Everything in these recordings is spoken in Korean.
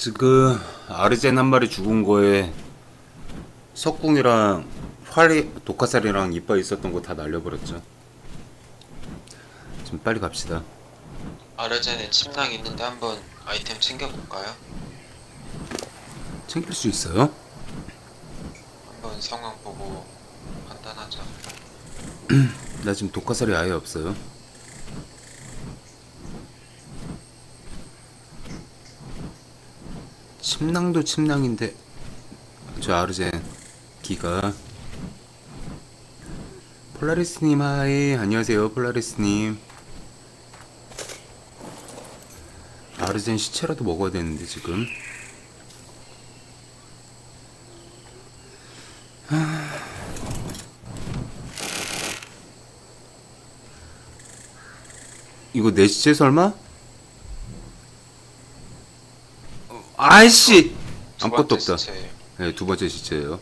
지금 아르젠 한 마리 죽은 거에 석궁이랑 활이 독화살이랑 이빨 있었던 거 다 날려버렸죠. 좀 빨리 갑시다. 아르젠에 침낭 있는데 한번 아이템 챙겨볼까요? 챙길 수 있어요? 한번 상황 보고 판단하자. 나 지금 독화살이 아예 없어요. 침낭도 침낭인데 저 아르젠 기가. 폴라리스님 하이. 안녕하세요 폴라리스님. 아르젠 시체라도 먹어야 되는데 지금. 이거 내 시체 설마? 어, 아이씨 두 아무것도 번째 없다. 네, 두 번째 시체예요.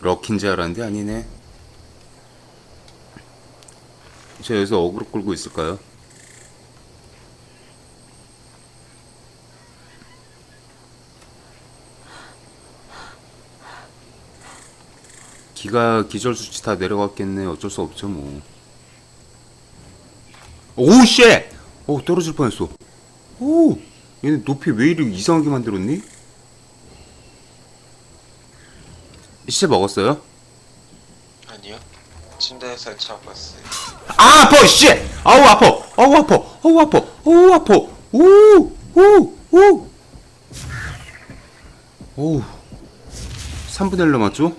럭키인 줄 알았는데 아니네. 저 여기서 어그로 끌고 있을까요? 기가 기절 수치 다 내려갔겠네. 어쩔 수 없죠 뭐. 오 쉣! 오 떨어질 뻔했어. 오, 얘네 높이 왜 이리 이상하게 만들었니? 시체 먹었어요? 아니요. 침대에서 잡았어요. 아 아파 씨! 아우 아파! 아우 아파! 아우 아파! 아우 아파! 오! 오! 오! 오 3분의 1 남았죠?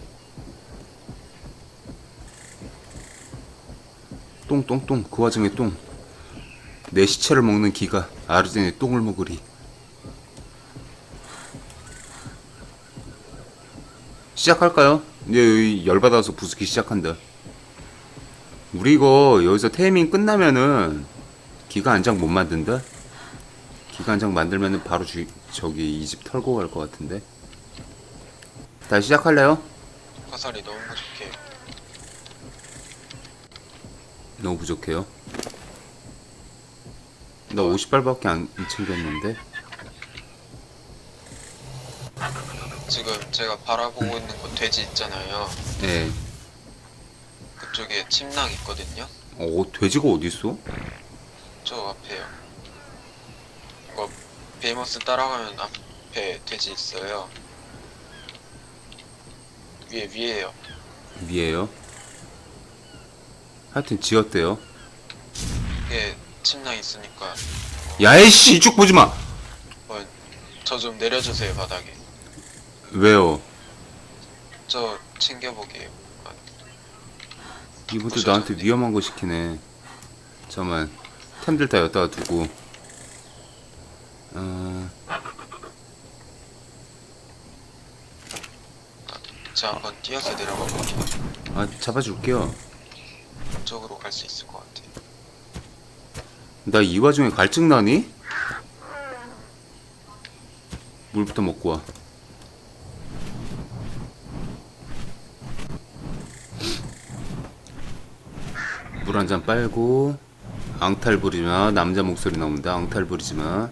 똥 똥 똥 그 와중에 똥 내 시체를 먹는 기가 아르젠의 똥을 먹으리 시작할까요? 이제 열받아서 부수기 시작한다 우리 이거 여기서 테이밍 끝나면은 기가 한 장 못 만든다? 기가 한 장 만들면은 바로 주, 저기 이 집 털고 갈 것 같은데 다시 시작할래요? 화살이 너무 부족해요. 너무 부족해요 나 50발밖에 안 챙겼는데 지금 제가 바라보고 있는 곳 돼지 있잖아요. 네 그쪽에 침낭 있거든요. 어, 돼지가 어딨어? 저 앞에요. 이거 베이머스 따라가면 앞에 돼지 있어요. 위에 위에요. 위에요 하여튼 지었대요 이게 침낭 있으니까 야이씨 이쪽 보지 마 저 좀 내려주세요 바닥에. 왜요? 저 챙겨보게요. 아, 이분들 나한테 위험한 거 시키네. 잠깐만. 템들 다 여기다가 두고. 어, 제가 한번 뛰어서 내려가 볼게요. 아, 잡아줄게요. 쪽으로 갈 수 있을 것 같아요. 나 이 와중에 갈증 나니? 물부터 먹고 와. 물 한 잔 빨고 앙탈 부리지 마. 남자 목소리 나온다. 앙탈 부리지 마.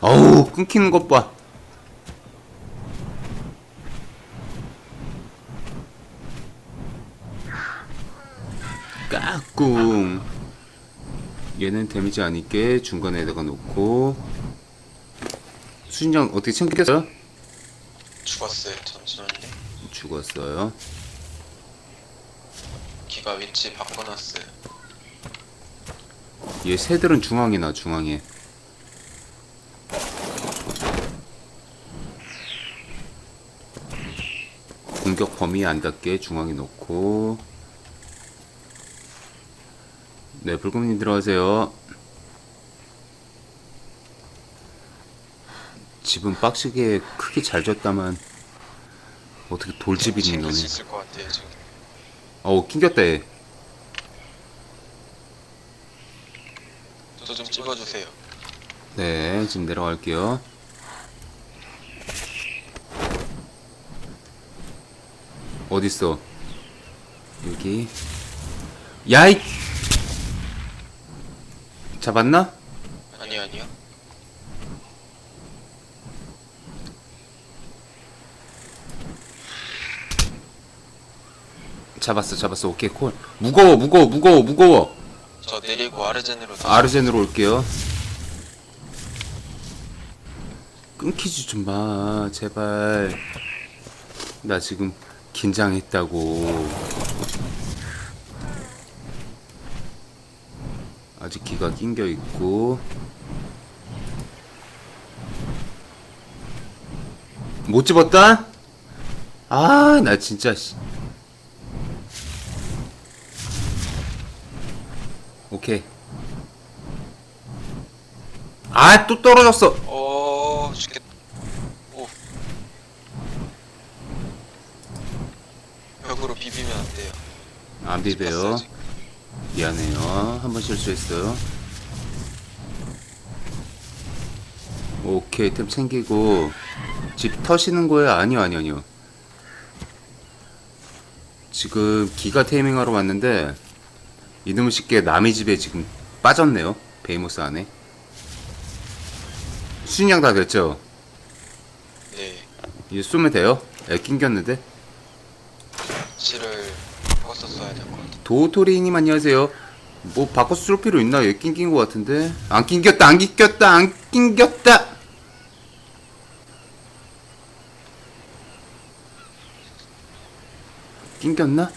어우 끊기는 것 봐. 얘는 데미지 안 있게 중간에다가 놓고 수진장 어떻게 챙겼어요? 죽었어요. 잠시만요. 죽었어요 기가 위치 바꿔놨어요. 얘 새들은 중앙에 나 중앙에 공격 범위 안 닿게 중앙에 놓고 네 불금님 들어가세요 집은 빡시게 크게 잘 졌다만 어떻게 돌집이니 너네 수 있을 것 같아요 지금. 어우 낑겼다 얘 저도 좀 찍어주세요. 네, 지금 내려갈게요. 어딨어? 여기. 야이! 잡았나? 아니 아니요. 잡았어, 잡았어. 오케이, 콜. 무거워, 무거워, 무거워, 무거워. 저 내리고 아르젠으로 아르젠으로 올게요. 끊기지 좀 마, 제발. 나 지금 긴장했다고. 기가 낑겨 있고. 못 집었다? 아, 나 진짜, 씨. 오케이. 아, 또 떨어졌어. 어 죽겠. 오. 벽으로 비비면 안 돼요. 안 비벼요. 씹혔어요, 지금. 미안해요. 한 번 실수했어요. 오케이, 템 챙기고. 집 터시는 거예요? 아니요, 아니요, 아니요. 지금 기가 테이밍하러 왔는데, 이놈의 쉽게 남의 집에 지금 빠졌네요. 베이모스 안에. 순양 다 됐죠? 네. 이제 쏘면 돼요? 애 낑겼는데? 실을 바꿔서 써야 될 것 같아. 도토리님 안녕하세요. 뭐 바꿔 쓸 필요 있나? 얘 낑긴 것 같은데. 안 낑겼다, 안 낑겼다, 안 낑겼다. 낑겼나?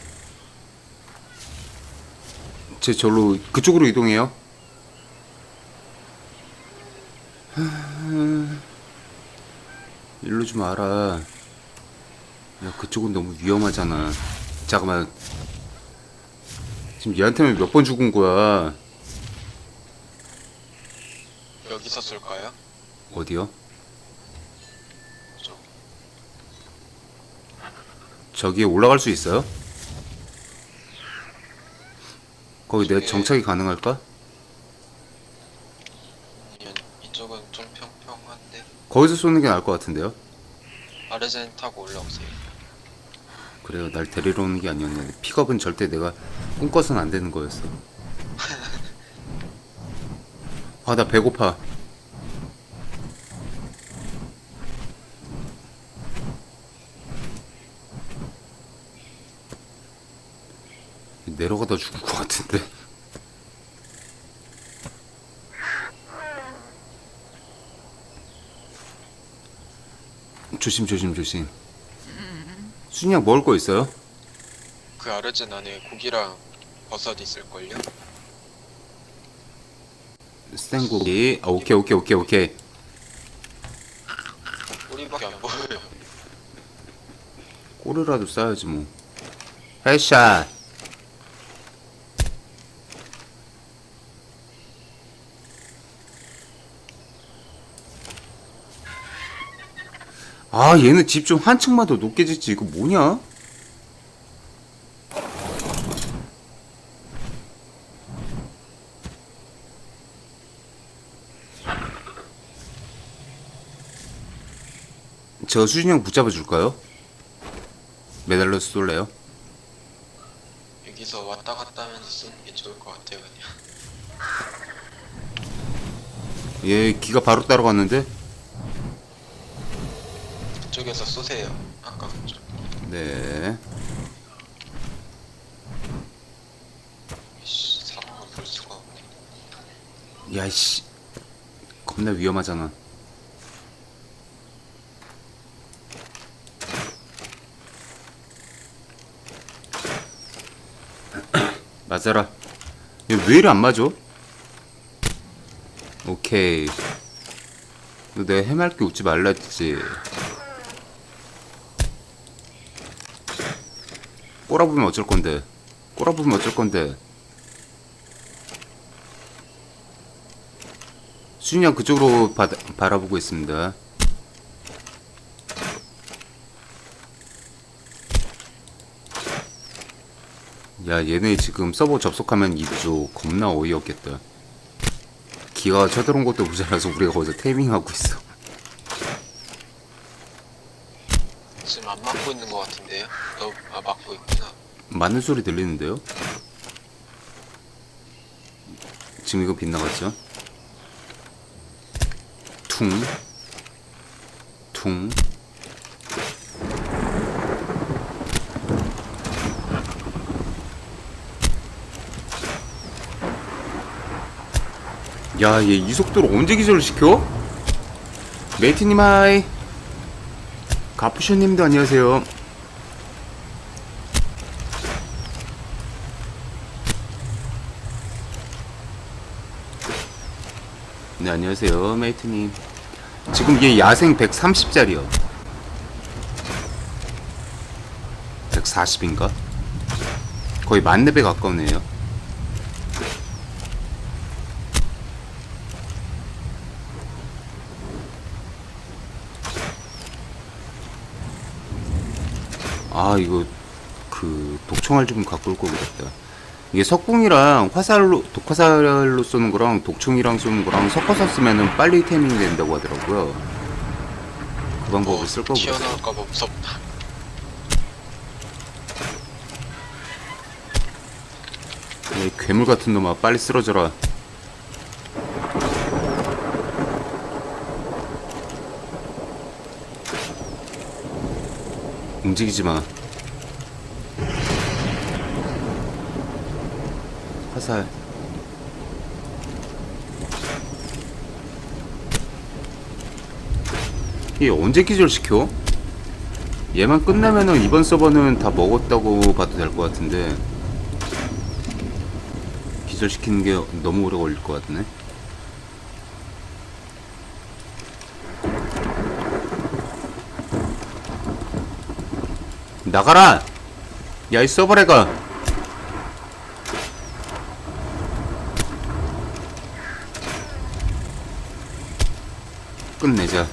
제 절로 그쪽으로 이동해요. 하, 일로 좀 알아. 야 그쪽은 너무 위험하잖아. 잠깐만 지금 얘한테는 몇번 죽은 거야? 여기서 쏠까요? 어디요? 저. 저기에 올라갈 수 있어요? 거기 내 저기- 정착이 가능할까? 이쪽은 좀 평평한데. 거기서 쏘는 게 나을 것 같은데요? 아르젠 타고 올라오세요. 그래요, 날 데리러 오는 게 아니었네. 픽업은 절대 내가 꿈꿔서는 안 되는 거였어. 아, 나 배고파. 내려가다 죽을 것 같은데. 조심, 조심, 조심. 순이야 먹을 거 있어요? 그 아르젠 안에 고기랑 버섯 있을걸요? 생고기. 아, 오케이, 오케이, 오케이, 오케이. 꼬리밖에 안 보여요. 꼬리라도 싸야지 뭐. 헤드샷. 아, 얘는 집 좀 한 층만 더 높게 짓지. 이거 뭐냐? 제가 수진이 형 붙잡아 줄까요? 매달려서 쏠래요? 여기서 왔다 갔다 하면서 쓰는 게 좋을 것 같아요, 그냥. 얘 기가 바로 따라갔는데? 그쪽에서 쏘세요. 아까 그쪽. 네. 이씨, 사람을 볼 수가 없네. 야이씨. 겁나 위험하잖아. 맞아라. 얘왜 이리 안 맞아? 오케이. 너 내가 해맑게 웃지 말라 했지. 꼬라보면 어쩔 건데. 꼬라보면 어쩔 건데. 수인이 형 그쪽으로 바, 바라보고 있습니다. 야 얘네 지금 서버 접속하면 이쪽 겁나 어이없겠다. 기가 쳐들어온 것도 모자라서 우리가 거기서 테이밍하고 있어. 지금 안 막고 있는 것 같은데요? 너 아, 막고 있구나. 맞는 소리 들리는데요? 지금 이거 빗나갔죠? 퉁, 퉁. 야, 얘 이 속도로 언제 기절을 시켜? 메이트님 하이. 가푸쇼님도 안녕하세요. 안녕하세요 메이트님. 지금 얘 야생 130짜리요. 140인가? 거의 만렙에 가까우네요. 아 이거 그 독총알 좀 갖고 올 거 그랬다 이게 석궁이랑 화살로 독화살로 쏘는 거랑 독총이랑 쏘는 거랑 섞어서 쓰면은 빨리 태밍 된다고 하더라고요. 그 방법을 쓸 거고. 튀어나올까봐 무섭다. 이 괴물 같은 놈아 빨리 쓰러져라. 움직이지 마. 화살. 얘 언제 기절시켜? 얘만 끝나면은 이번 서버는 다 먹었다고 봐도 될 것 같은데 기절시키는 게 너무 오래 걸릴 것 같네. 나가라! 야, 이 서버레가! 끝내자.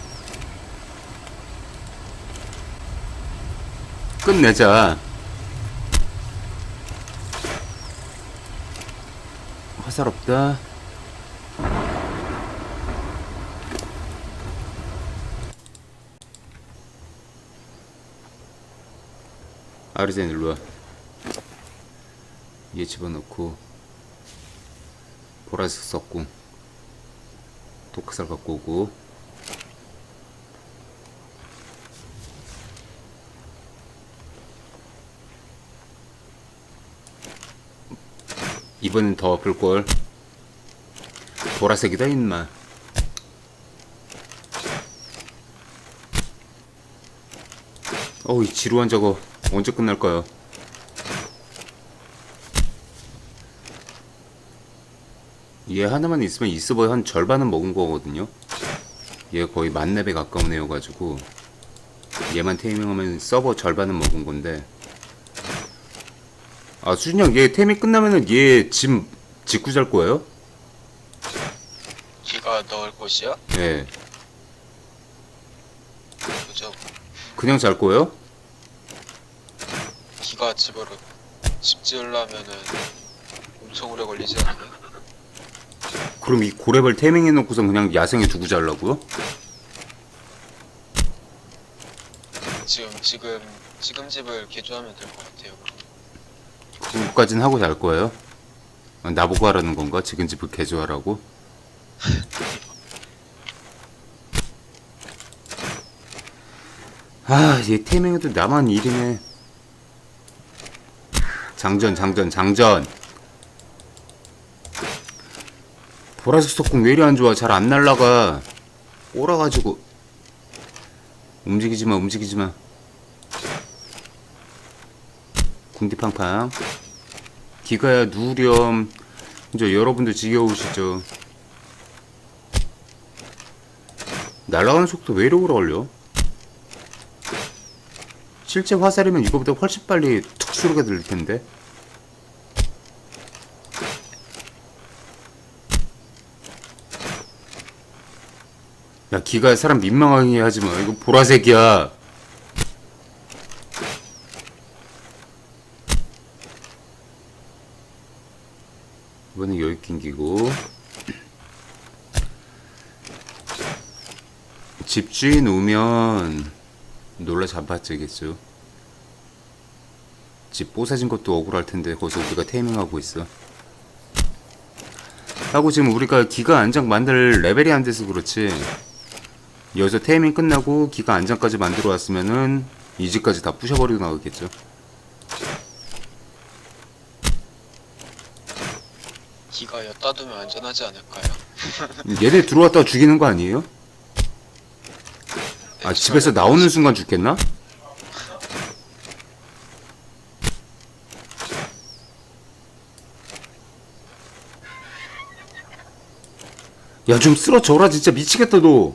끝내자. 화살 없다. 아르젠 일로 와. 얘 집어넣고 보라색 섞고 독화살 갖고 오고 이번엔 더 아플걸. 보라색이다 임마. 어우 이 지루한 저거 언제 끝날까요 얘 하나만 있으면 이 서버 한 절반은 먹은 거거든요. 얘 거의 만렙에 가까운 애여가지고 얘만 테이밍하면 서버 절반은 먹은 건데 아 수진 형 얘 테이밍 끝나면은 얘 짐 짓고 잘 거예요? 기가 넣을 곳이야? 예 그죠? 그냥 잘 거예요? 기가 집으로 집 지으려면은 엄청 오래 걸리지 않나요? 그럼 이 고래벌 테이밍 해놓고서 그냥 야생에 두고 잘라고요? 지금 지금 지금 집을 개조하면 될 것 같아 요. 그거까진 하고 잘 거예요? 아, 나보고 하라는 건가? 지금 집을 개조하라고? 아, 얘 테이밍에도 나만 일이네. 장전, 장전, 장전. 보라색 석궁 왜 이리 안 좋아? 잘 안 날라가. 꼬라가지고. 움직이지 마, 움직이지 마. 궁디팡팡. 기가야 누렴. 이제 여러분들 지겨우시죠? 날아가는 속도 왜 오래 걸려? 실제 화살이면 이거보다 훨씬 빨리 툭 소리가 들릴 텐데. 야, 기가 사람 민망하게 하지 마. 이거 보라색이야. 이번엔 여기 낑기고. 집주인 오면 놀라 잡아지겠죠. 집 뽀사진 것도 억울할 텐데 거기서 우리가 테이밍하고 있어. 하고 지금 우리가 기가 안장 만들 레벨이 안 돼서 그렇지. 여기서 테이밍 끝나고 기가 안장까지 만들어 왔으면은 이 집까지 다 부셔버리고 나오겠죠. 기가 엿다 두면 안전하지 않을까요? 얘네 들어왔다가 죽이는 거 아니에요? 아 집에서 나오는 순간 죽겠나? 야 좀 쓰러져라 진짜 미치겠다 너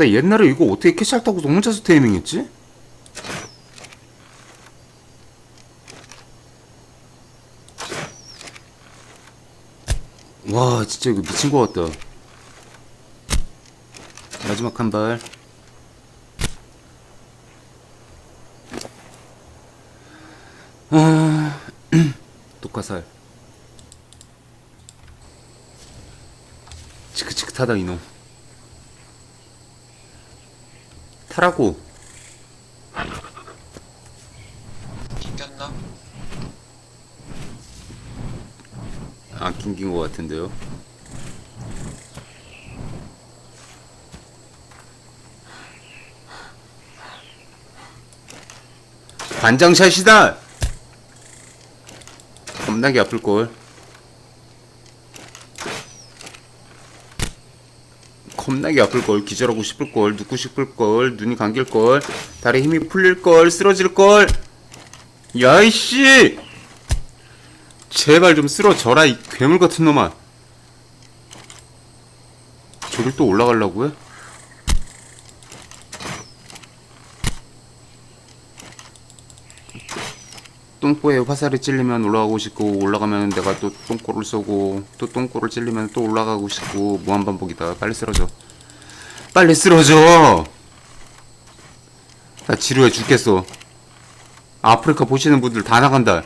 나 옛날에 이거 어떻게 캐시할 타고서 혼자서 테이밍했지? 와 진짜 이거 미친 것 같다. 마지막 한발. 아 독화살. 지긋지긋하다 이놈 타라고. 낑겼나? 안 낑긴 것 같은데요? 반장샷이다! 겁나게 아플걸 겁나게 아플걸 기절하고 싶을걸 눕고 싶을걸 눈이 감길걸 다리 힘이 풀릴걸 쓰러질걸. 야이씨! 제발 좀 쓰러져라 이 괴물 같은 놈아. 저길 또 올라가려고요? 똥꼬에 화살이 찔리면 올라가고 싶고 올라가면 내가 또 똥꼬를 쏘고 또 똥꼬를 찔리면 또 올라가고 싶고 무한반복이다. 빨리 쓰러져. 빨리 쓰러져! 나 지루해 죽겠어. 아프리카 보시는 분들 다 나간다.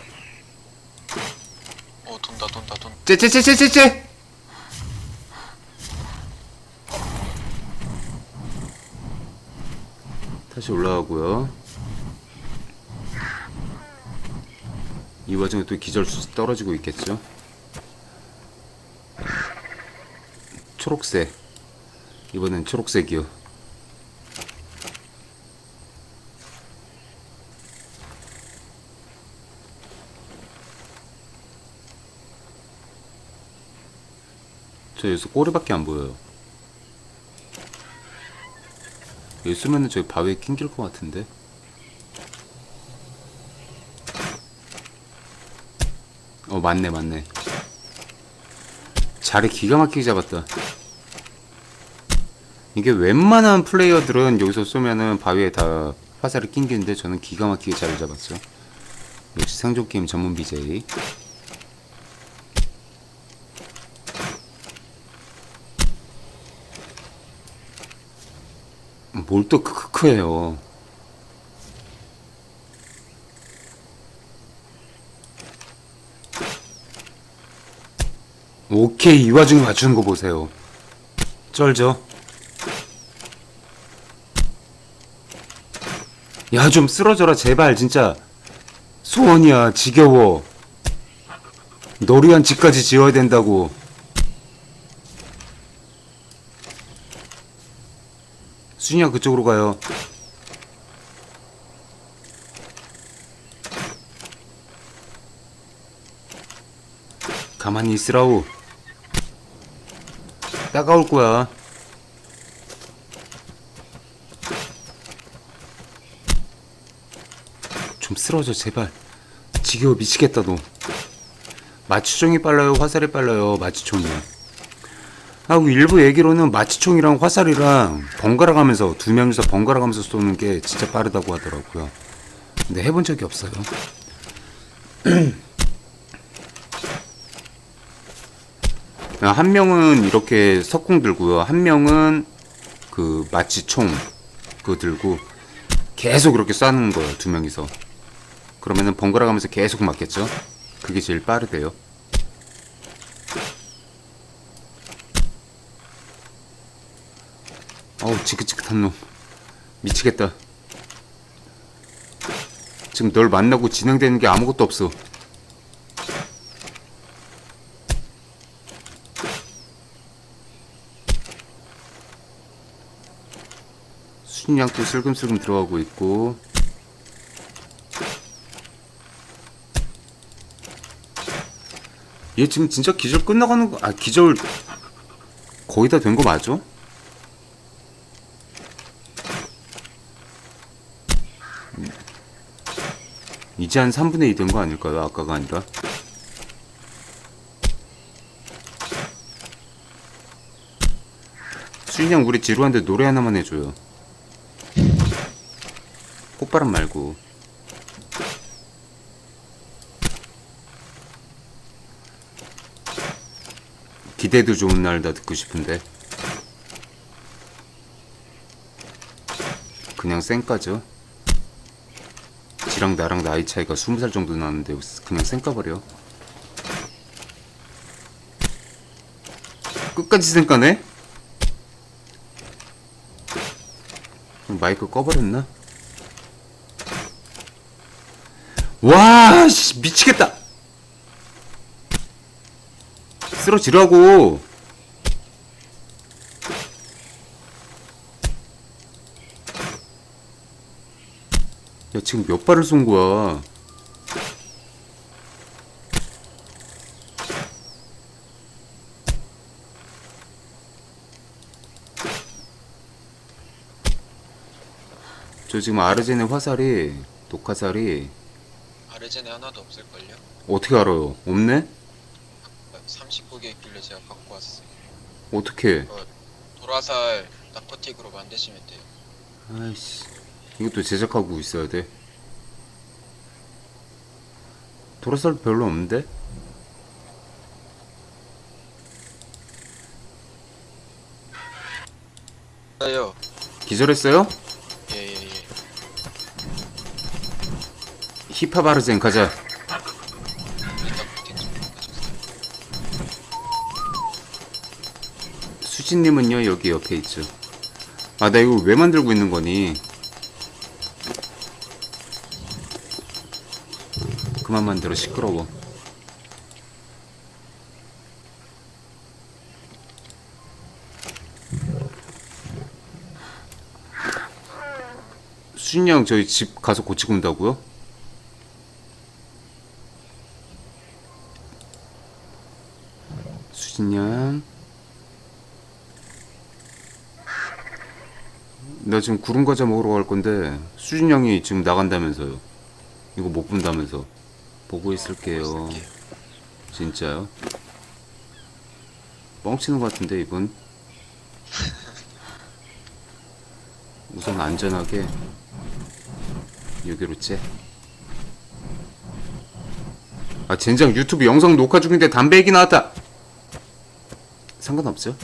어 돈다 돈다 돈. 째째째째째째 다시 올라가고요 이 와중에 또 기절수 떨어지고 있겠죠 초록색 이번엔 초록색이요 저 여기서 꼬리밖에 안 보여요. 여기 쓰면은 저기 바위에 낑길 것 같은데. 맞네 맞네. 자리 기가 막히게 잡았다. 이게 웬만한 플레이어들은 여기서 쏘면은 바위에 다 화살이 낑기는데 저는 기가 막히게 자리 잡았죠. 역시 생존 게임 전문 BJ. 뭘 또 크크크해요. 오케이 이 와중에 맞추는 거 보세요. 쩔죠? 야 좀 쓰러져라 제발 진짜 소원이야 지겨워. 너를 위한 집까지 지어야 된다고. 순이야 그쪽으로 가요. 가만히 있으라우. 따가울 거야. 좀 쓰러져 제발. 지겨워 미치겠다 너. 마취총이 빨라요 화살이 빨라요 마취총이야. 하고 일부 얘기로는 마취총이랑 화살이랑 번갈아 가면서 두 명이서 번갈아 가면서 쏘는 게 진짜 빠르다고 하더라고요. 근데 해본 적이 없어요. 한 명은 이렇게 석궁 들고요. 한 명은 그 마취총 그거 들고 계속 이렇게 쏴는 거예요. 두 명이서. 그러면은 번갈아 가면서 계속 맞겠죠? 그게 제일 빠르대요. 어우 지긋지긋한 놈 미치겠다 지금 널 만나고 진행되는 게 아무것도 없어 또 슬금슬금 들어가고 있고 얘 지금 진짜 기절 끝나가는 거, 아, 기절 거의 다 된 거? 음. 이제 한 3분의 2 된 거 아닐까요? 아까가 아니라. 수인형 우리 지루한데 노래 하나만 해줘요. 꽃바람 말고. 기대도 좋은 날다 듣고 싶은데 그냥 쌩까죠 지랑 나랑 나이 차이가 20살 정도 나는데 그냥 쌩까버려 끝까지 쌩까네? 마이크 꺼버렸나? 와, 씨, 미치겠다! 쓰러지라고. 야, 지금 몇 발을 쏜 거야? 저 지금 아르제네 화살이, 독화살이, 아르젠에 하나도 없을걸요? 어떻게 알아요? 없네? 39개 있길래 제가 갖고 왔어요. 어떻게? 도라살 나코틱으로 만드시면 돼요. 아이씨 이것도 제작하고 있어야 돼 도라살 별로 없는데? 아요. 기절했어요? 힙합 아르젠 가자. 수진님은요 여기 옆에 있죠 아 나 이거 왜 만들고 있는 거니 그만 만들어 시끄러워 수진이 형 저희 집 가서 고치고 온다고요? 형나 지금 구름 과자 먹으러 갈 건데 수진 형이 지금 나간다면서요. 이거 못 본다면서. 보고 있을게요. 있을게요. 진짜요? 뻥치는 것 같은데 이분. 우선 안전하게 여기로 째. 아 젠장 유튜브 영상 녹화 중인데 담배 얘기 나왔다. 상관없죠?